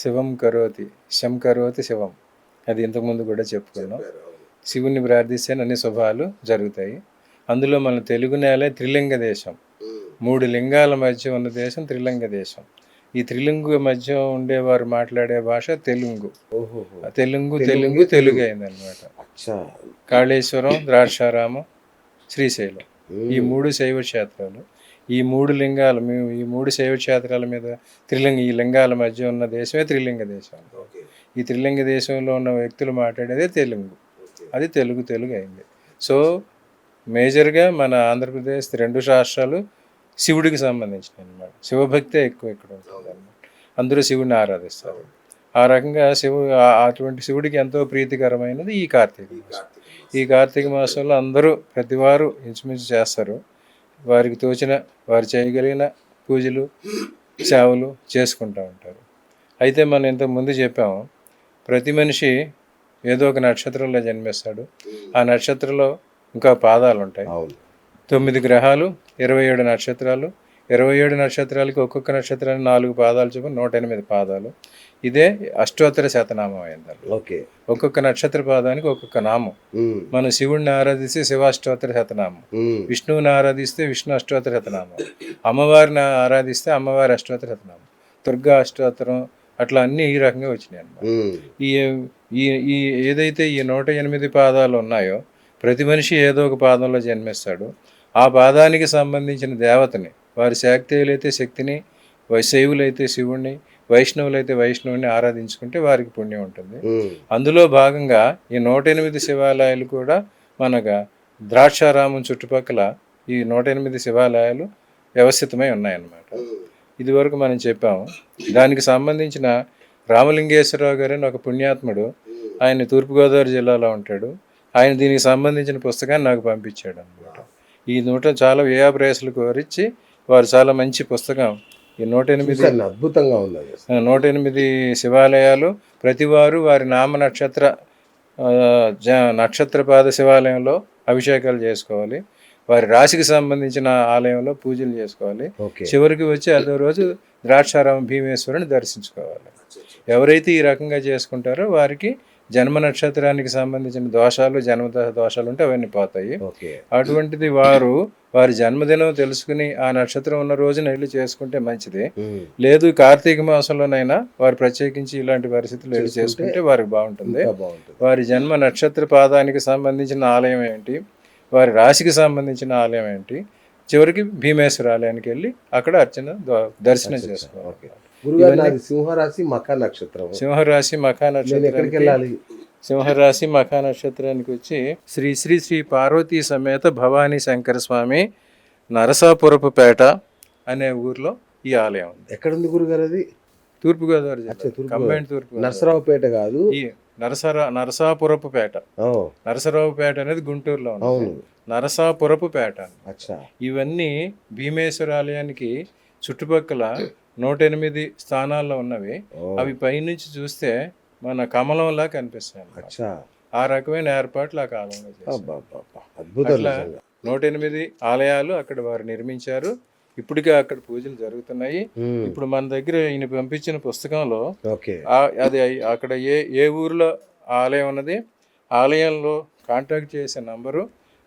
శివం కరోతి శం కరోతి శివం. అది ఇంతకుముందు కూడా చెప్పుకున్నాం. శివుణ్ణి ప్రార్థిస్తే అన్ని శుభాలు జరుగుతాయి. అందులో మన తెలుగు నేలే త్రిలింగ దేశం. మూడు లింగాల మధ్య ఉన్న దేశం త్రిలింగ దేశం. ఈ త్రిలింగు మధ్య ఉండేవారు మాట్లాడే భాష తెలుగు. తెలుగు తెలుగు తెలుగు అయిందనమాట కాళేశ్వరం ద్రాక్షారామం శ్రీశైలం. ఈ మూడు శైవ క్షేత్రాలు. ఈ మూడు లింగాలు మేము ఈ మూడు శైవ క్షేత్రాల మీద త్రిలింగ ఈ లింగాల మధ్య ఉన్న దేశమే త్రిలింగ దేశం. ఈ త్రిలింగ దేశంలో ఉన్న వ్యక్తులు మాట్లాడేదే తెలుగు. అది తెలుగు తెలుగు అయింది. సో మేజర్గా మన ఆంధ్రప్రదేశ్ రెండు రాష్ట్రాలు శివుడికి సంబంధించినవి అన్నమాట. శివభక్తే ఎక్కువ ఇక్కడ ఉంటుంది అన్నమాట అందరూ శివుడిని ఆరాధిస్తారు. ఆ రకంగా శివు అటువంటి శివుడికి ఎంతో ప్రీతికరమైనది ఈ కార్తీక మాసం. ఈ కార్తీక మాసంలో అందరూ ప్రతివారు ఇంచుమించు చేస్తారు. వారికి తోచిన వారు చేయగలిగిన పూజలు సేవలు చేసుకుంటూ ఉంటారు. అయితే మనం ఇంత ముందు చెప్పాము ప్రతి మనిషి ఏదో ఒక నక్షత్రంలో జన్మిస్తాడు. ఆ నక్షత్రంలో ఇంకా పాదాలు ఉంటాయి. తొమ్మిది గ్రహాలు ఇరవై ఏడు నక్షత్రాలు. ఇరవై ఏడు నక్షత్రాలకి ఒక్కొక్క నక్షత్రానికి నాలుగు పాదాలు చొప్పున నూట ఎనిమిది పాదాలు. ఇదే అష్టోత్తర శతనామం అయింది. ఓకే. ఒక్కొక్క నక్షత్ర పాదానికి ఒక్కొక్క నామం. మనం శివుడిని ఆరాధిస్తే శివాష్టోత్తర శతనామం. విష్ణువుని ఆరాధిస్తే విష్ణు అష్టోత్తర శతనామం. అమ్మవారిని ఆరాధిస్తే అమ్మవారి అష్టోత్తర శతనామం. దుర్గా అష్టోత్తరం అట్లా అన్నీ ఈ రకంగా వచ్చినాయి అన్నమాట. ఉమ్, ఈ ఈ ఏదైతే ఈ నూట ఎనిమిది పాదాలు ఉన్నాయో ప్రతి మనిషి ఏదో ఒక పాదంలో జన్మిస్తాడు. ఆ పాదానికి సంబంధించిన దేవతని వారి శాక్తేయులైతే శక్తిని శైవులైతే శివుణ్ణి వైష్ణవులైతే వైష్ణవుని ఆరాధించుకుంటే వారికి పుణ్యం ఉంటుంది. అందులో భాగంగా ఈ నూట ఎనిమిది శివాలయాలు కూడా మనగా ద్రాక్షారామం చుట్టుపక్కల ఈ నూట ఎనిమిది శివాలయాలు వ్యవస్థితమై ఉన్నాయన్నమాట. ఇదివరకు మనం చెప్పాము దానికి సంబంధించిన రామలింగేశ్వరరావు గారు ఒక పుణ్యాత్ముడు ఆయన తూర్పుగోదావరి జిల్లాలో ఉంటాడు. ఆయన దీనికి సంబంధించిన పుస్తకాన్ని నాకు పంపించాడు అనమాట ఈ నూట చాలా వ్యయాప్రయాసాలు కోరించి వారు చాలా మంచి పుస్తకం ఈ నూట ఎనిమిది అద్భుతంగా ఉంది నూట ఎనిమిది శివాలయాలు ప్రతివారు వారి నామ నక్షత్ర నక్షత్రపాద శివాలయంలో అభిషేకాలు చేసుకోవాలి. వారి రాశికి సంబంధించిన ఆలయంలో పూజలు చేసుకోవాలి. చివరికి వచ్చి అదో రోజు ద్రాక్షారామ భీమేశ్వరుని దర్శించుకోవాలి. ఎవరైతే ఈ రకంగా చేసుకుంటారో వారికి జన్మ నక్షత్రానికి సంబంధించిన దోషాలు జన్మ దోషాలు ఉంటే అవన్నీ పోతాయి. అటువంటిది వారు వారి జన్మదినం తెలుసుకుని ఆ నక్షత్రం ఉన్న రోజున వెళ్ళి చేసుకుంటే మంచిది. లేదు కార్తీక మాసంలోనైనా వారు ప్రత్యేకించి ఇలాంటి పరిస్థితులు వెళ్ళి చేసుకుంటే వారికి బాగుంటుంది. వారి జన్మ నక్షత్ర పాదానికి సంబంధించిన ఆలయం ఏంటి? వారి రాశికి సంబంధించిన ఆలయం ఏంటి? చివరికి భీమేశ్వర ఆలయానికి వెళ్ళి అక్కడ అర్చన దర్శనం. చేసుకోవాలి. ఓకే. గురుగారు నాది సింహరాశి మఖ నక్షత్రం సింహరాశి మఖా నేను ఎక్కడికి నక్షత్రానికి వెళ్ళాలి సింహరాశి మఖా నక్షత్రానికి వచ్చి శ్రీ శ్రీ శ్రీ పార్వతీ సమేత భవానీ శంకర స్వామి నరసాపురపుపేట అనే ఊర్లో ఈ ఆలయం ఉంది. ఎక్కడుంది గురుగారు అది? తూర్పుగోదావరి జిల్లా. తూర్పుగోదావరి. కంబైన్ తూర్పు నరసరావుపేట కాదు. ఈ నరసరా నరసాపురపుపేట ఓ, నరసరావుపేట అనేది గుంటూరులో ఉంది. అవును. నరసాపురపుపేట అచ్చా. ఇవన్నీ భీమేశ్వర ఆలయానికి చుట్టుపక్కల నూట ఎనిమిది స్థానాల్లో ఉన్నవి. అవి పైనుంచి చూస్తే మన కమలంలా కనిపిస్తాయి ఆ రకమైన ఏర్పాట్లు ఆ కాలంలో. నూట ఎనిమిది ఆలయాలు అక్కడ వారు నిర్మించారు. ఇప్పటికే అక్కడ పూజలు జరుగుతున్నాయి. ఇప్పుడు మన దగ్గర ఈయన పంపించిన పుస్తకంలో అది అక్కడ ఏ ఏ ఊరిలో ఆలయం ఉన్నది ఆలయంలో కాంటాక్ట్ చేసే నంబరు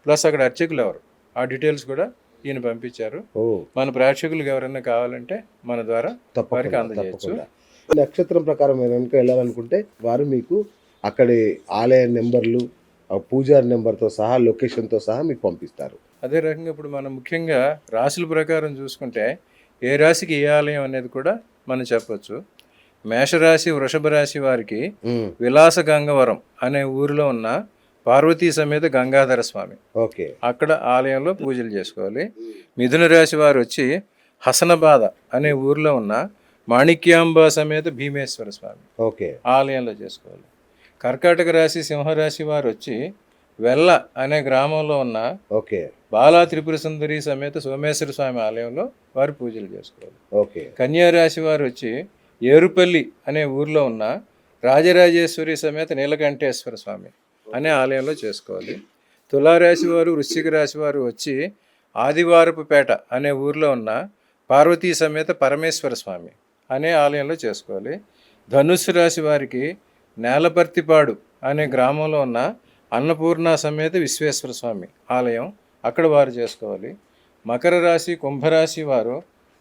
ప్లస్ అక్కడ అర్చకులు ఎవరు? ఆ డీటెయిల్స్ కూడా ఈయన పంపించారు. మన ప్రేక్షకులకు ఎవరైనా కావాలంటే మన ద్వారా వారికి అందజేయచ్చు. నక్షత్రం ప్రకారం మీరు కనుక వెళ్ళాలనుకుంటే వారు మీకు అక్కడి ఆలయ నెంబర్లు పూజారి నెంబర్తో సహా లొకేషన్తో సహా మీకు పంపిస్తారు. అదే రకంగా ఇప్పుడు మనం ముఖ్యంగా రాశుల ప్రకారం చూసుకుంటే ఏ రాశికి ఏ ఆలయం అనేది కూడా మనం చెప్పొచ్చు. మేషరాశి వృషభ రాశి వారికి విలాస గంగవరం అనే ఊరిలో ఉన్న పార్వతీ సమేత గంగాధర స్వామి. ఓకే. అక్కడ ఆలయంలో పూజలు చేసుకోవాలి. మిథున రాశి వారు వచ్చి హసనబాద అనే ఊరిలో ఉన్న మాణిక్యాంబ సమేత భీమేశ్వర స్వామి ఓకే. ఆలయంలో చేసుకోవాలి. కర్కాటక రాశి సింహరాశి వారు వచ్చి వెల్ల అనే గ్రామంలో ఉన్న ఓకే. బాలా త్రిపుర సుందరి సమేత సోమేశ్వర స్వామి ఆలయంలో వారు పూజలు చేసుకోవాలి. ఓకే. కన్యా రాశి వారు వచ్చి ఏరుపల్లి అనే ఊర్లో ఉన్న రాజరాజేశ్వరి సమేత నీలకంఠేశ్వర స్వామి అనే ఆలయంలో చేసుకోవాలి. తులారాశి వారు వృశ్చిక రాశి వారు వచ్చి ఆదివారపుపేట అనే ఊర్లో ఉన్న పార్వతీ సమేత పరమేశ్వర స్వామి అనే ఆలయంలో చేసుకోవాలి. ధనుస్సు రాశి వారికి నేలపర్తిపాడు అనే గ్రామంలో ఉన్న అన్నపూర్ణ సమేత విశ్వేశ్వర స్వామి ఆలయం అక్కడ వారు చేసుకోవాలి. మకర రాశి కుంభరాశి వారు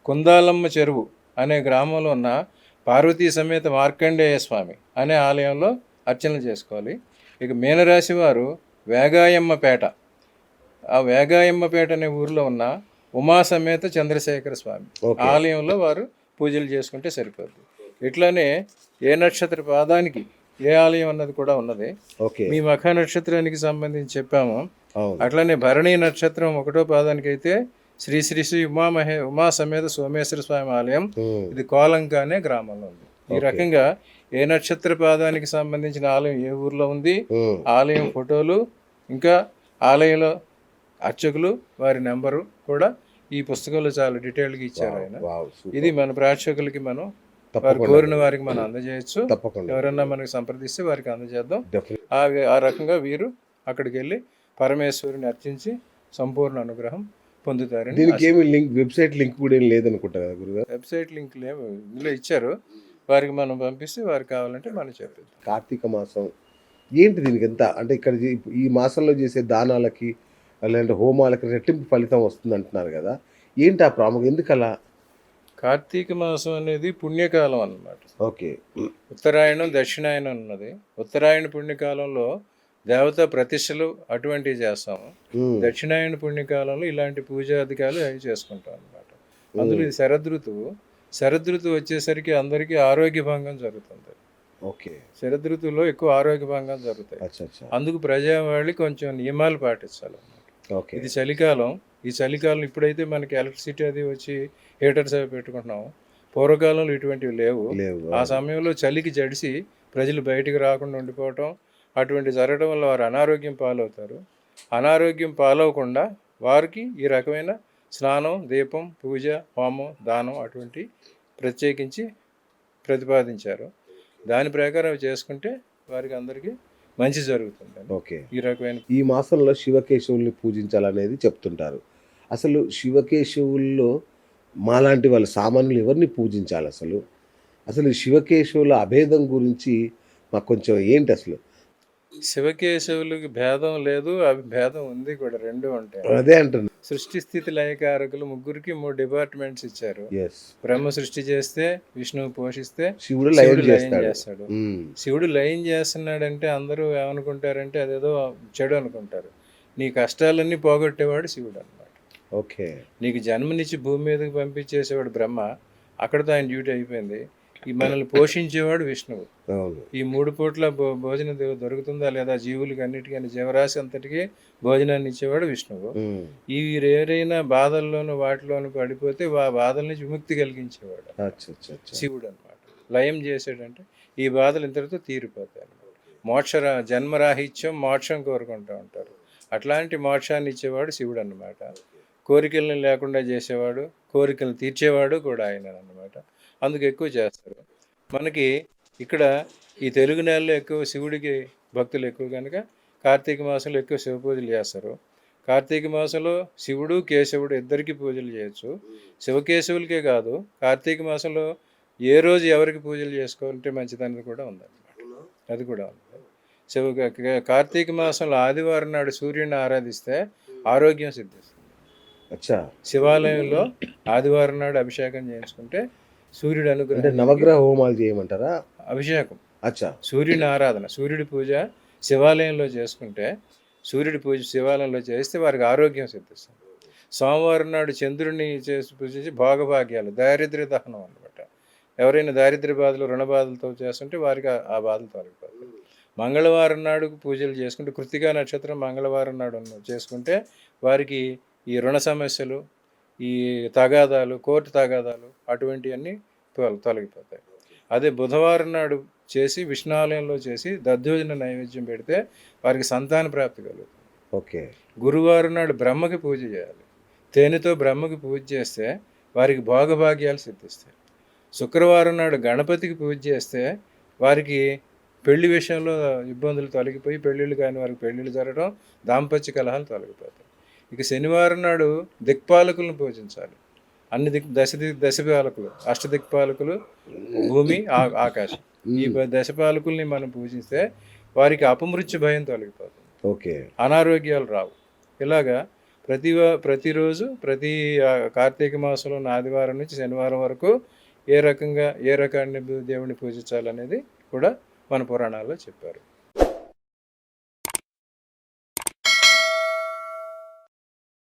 కుందాలమ్మ చెరువు అనే గ్రామంలో ఉన్న పార్వతీ సమేత మార్కండేయ స్వామి అనే ఆలయంలో అర్చనలు చేసుకోవాలి. ఇక మీనరాశి వారు వేగాయమ్మపేట ఆ వేగాయమ్మపేట అనే ఊరిలో ఉన్న ఉమా సమేత చంద్రశేఖర స్వామి. ఆలయంలో వారు పూజలు చేసుకుంటే సరిపోద్ది. ఇట్లానే ఏ నక్షత్ర పాదానికి ఏ ఆలయం అన్నది కూడా ఉన్నది. మీ మఖ నక్షత్రానికి సంబంధించి చెప్పాము. అట్లనే భరణి నక్షత్రం ఒకటో పాదానికి అయితే శ్రీ శ్రీ శ్రీ ఉమామహే ఉమా సమేత సోమేశ్వర స్వామి ఆలయం. ఇది కోలంక అనే గ్రామంలో ఉంది. ఈ రకంగా ఏ నక్షత్ర పాదానికి సంబంధించిన ఆలయం ఏ ఊర్లో ఉంది? ఆలయం ఫోటోలు ఇంకా ఆలయంలో అర్చకులు వారి నెంబరు కూడా ఈ పుస్తకంలో చాలా డీటెయిల్గా ఇచ్చారు ఆయన. ఇది మన ప్రేక్షకులకి మనం వారు కోరిన వారికి మనం అందజేయచ్చు. ఎవరన్నా మనకి సంప్రదిస్తే వారికి అందజేద్దాం. ఆ ఆ రకంగా వీరు అక్కడికి వెళ్ళి పరమేశ్వరుని అర్చించి సంపూర్ణ అనుగ్రహం పొందుతారని దీనికి ఏమి లింక్ వెబ్సైట్ లింక్ కూడా ఏం లేదనుకుంటా కదా గురుగారు? వెబ్సైట్ ఏమి ఇందులో ఇచ్చారు. వారికి మనం పంపిస్తే వారికి కావాలంటే మనం చెప్పేద్దాం కార్తీక మాసం ఏంటి దీనికి ఎంత? అంటే ఇక్కడ ఈ- మాసంలో చేసే దానాలకి లేదంటే హోమాలకి రెట్టింపు ఫలితం వస్తుంది అంటున్నారు కదా. ఏంటి ఆ ప్రాముఖ్యం? ఎందుకు అలా కార్తీక మాసం అనేది పుణ్యకాలం అన్నమాట. ఓకే. ఉత్తరాయణం దక్షిణాయనం ఉన్నది. ఉత్తరాయణ పుణ్యకాలంలో దేవతా ప్రతిష్టలు అటువంటివి చేస్తాము. దక్షిణాయన పుణ్యకాలంలో ఇలాంటి పూజాధికాలు అవి చేసుకుంటాం అన్నమాట. అందులో ఇది శరదృతువు. శరదృతువు వచ్చేసరికి అందరికీ ఆరోగ్య భంగం జరుగుతుంది. ఓకే. శరదృతువులో ఎక్కువ ఆరోగ్య భంగం జరుగుతాయి అందుకు ప్రజావాళి కొంచెం నియమాలు పాటించాలి ఓకే. ఇది చలికాలం. ఈ చలికాలం ఇప్పుడైతే మనకి ఎలక్ట్రిసిటీ అది వచ్చి హీటర్స్ అవి పెట్టుకుంటున్నాం పూర్వకాలంలో ఇటువంటివి లేవు. లేవు ఆ సమయంలో చలికి జడిసి ప్రజలు బయటికి రాకుండా ఉండిపోవటం అటువంటి జరగడం వల్ల వారు అనారోగ్యం పాలవుతారు. అనారోగ్యం పాలవకుండా వారికి ఈ రకమైన స్నానం దీపం పూజ హోమం దానం అటువంటి ప్రత్యేకించి ప్రతిపాదించారు. దాని ప్రకారం చేసుకుంటే వారికి అందరికీ మంచి జరుగుతుంది ఓకే. ఈ రకమైన ఈ మాసంలో శివకేశవుల్ని పూజించాలనేది చెప్తుంటారు. అసలు శివకేశవుల్లో మాలాంటి వాళ్ళ సామాన్యులు ఎవరిని పూజించాలి అసలు? అసలు శివకేశవుల అభేదం గురించి మాకు కొంచెం ఏంటి అసలు? శివకేశవులకి భేదం లేదు అవి భేదం ఉంది కూడా రెండు ఉంటాయి. అదే అంటున్నా. సృష్టి స్థితి లయకారకులు ముగ్గురికి మూడు డిపార్ట్మెంట్స్ ఇచ్చారు. బ్రహ్మ సృష్టి చేస్తే విష్ణువు పోషిస్తే శివుడు లయం చేస్తాడు. శివుడు లయం చేస్తున్నాడంటే అందరూ ఏమనుకుంటారంటే అదేదో చెడు అనుకుంటారు. నీ కష్టాలన్నీ పోగొట్టేవాడు శివుడు అన్నమాట. ఓకే. నీకు జన్మనిచ్చి భూమి మీదకి పంపించేసేవాడు బ్రహ్మ అక్కడితో ఆయన డ్యూటీ అయిపోయింది. ఈ మనల్ని పోషించేవాడు విష్ణువు. ఈ మూడు పూట్ల భో- భోజనం దొరుకుతుందా లేదా జీవులకి అన్నిటికీ జీవరాశి అంతటికీ భోజనాన్ని ఇచ్చేవాడు విష్ణువు. ఈ ఏరైనా బాధల్లోనూ వాటిలోనూ పడిపోతే ఆ బాధల నుంచి విముక్తి కలిగించేవాడు. శివుడు అనమాట లయం చేసాడంటే ఈ బాధలు ఇంతటితో తీరిపోతాయి అన్నమాట. మోక్ష జన్మరాహిత్యం మోక్షం కోరుకుంటూ ఉంటారు. అట్లాంటి మోక్షాన్ని ఇచ్చేవాడు శివుడు అన్నమాట కోరికలను లేకుండా చేసేవాడు కోరికలను తీర్చేవాడు కూడా ఆయన అన్నమాట. అందుకు ఎక్కువ చేస్తారు. మనకి ఇక్కడ ఈ తెలుగు నెలలో ఎక్కువ శివుడికి భక్తులు ఎక్కువ కనుక కార్తీక మాసంలో ఎక్కువ శివ పూజలు చేస్తారు. కార్తీక మాసంలో శివుడు కేశవుడు ఇద్దరికి పూజలు చేయొచ్చు. శివకేశవులకే కాదు కార్తీక మాసంలో ఏ రోజు ఎవరికి పూజలు చేసుకోవాలంటే మంచిదనేది కూడా ఉందన్నమాట. అది కూడా ఉంది. శివ కార్తీక మాసంలో ఆదివారం నాడు సూర్యుడిని ఆరాధిస్తే ఆరోగ్యం సిద్ధిస్తుంది. శివాలయంలో ఆదివారం నాడు అభిషేకం చేయించుకుంటే సూర్యుడు అనుగ్రహం నవగ్రహ హోమాలు చేయమంటారా? అభిషేకం. అచ్చా. సూర్యుని ఆరాధన సూర్యుడి పూజ శివాలయంలో చేసుకుంటే సూర్యుడి పూజ శివాలయంలో చేస్తే వారికి ఆరోగ్యం సిద్ధిస్తుంది. సోమవారం నాడు చంద్రుడిని చేసి పూజించి భోగభాగ్యాలు దారిద్ర్య దహనం అనమాట ఎవరైనా దారిద్ర్య బాధలు రుణ బాధలతో చేస్తుంటే వారికి ఆ- బాధలు తొలగిపోతాయి. మంగళవారం నాడు పూజలు చేసుకుంటే కృతికా నక్షత్రం మంగళవారం నాడు చేసుకుంటే వారికి ఈ రుణ సమస్యలు ఈ తగాదాలు కోర్టు తగాదాలు అటువంటివన్నీ తొల- తొలగిపోతాయి. అదే బుధవారం నాడు చేసి విష్ణాలయంలో చేసి దద్దోజన నైవేద్యం పెడితే వారికి సంతాన ప్రాప్తి కలుగుతుంది. ఓకే. గురువారం నాడు బ్రహ్మకి పూజ చేయాలి. తేనెతో బ్రహ్మకి పూజ చేస్తే వారికి భోగభాగ్యాలు సిద్ధిస్తాయి. శుక్రవారం నాడు గణపతికి పూజ చేస్తే వారికి పెళ్ళి విషయంలో ఇబ్బందులు తొలగిపోయి పెళ్ళిళ్ళు కాని వారికి పెళ్ళిళ్ళు జరగడం దాంపత్య కలహాలు తొలగిపోతాయి. ఇక శనివారం నాడు దిక్పాలకులను పూజించాలి. అన్ని దిక్ దశ దిక్ దశపాలకులు అష్ట దిక్పాలకులు భూమి ఆకాశం. ఈ దశపాలకుల్ని మనం పూజిస్తే వారికి అపమృత్యు భయం తొలగిపోతుంది. ఓకే. అనారోగ్యాలు రావు. ఇలాగా ప్రతి ప్రతిరోజు ప్రతి కార్తీక మాసంలో ఆదివారం నుంచి శనివారం వరకు ఏ రకంగా ఏ రకాన్ని దేవుడిని పూజించాలనేది కూడా మన పురాణాల్లో చెప్పారు.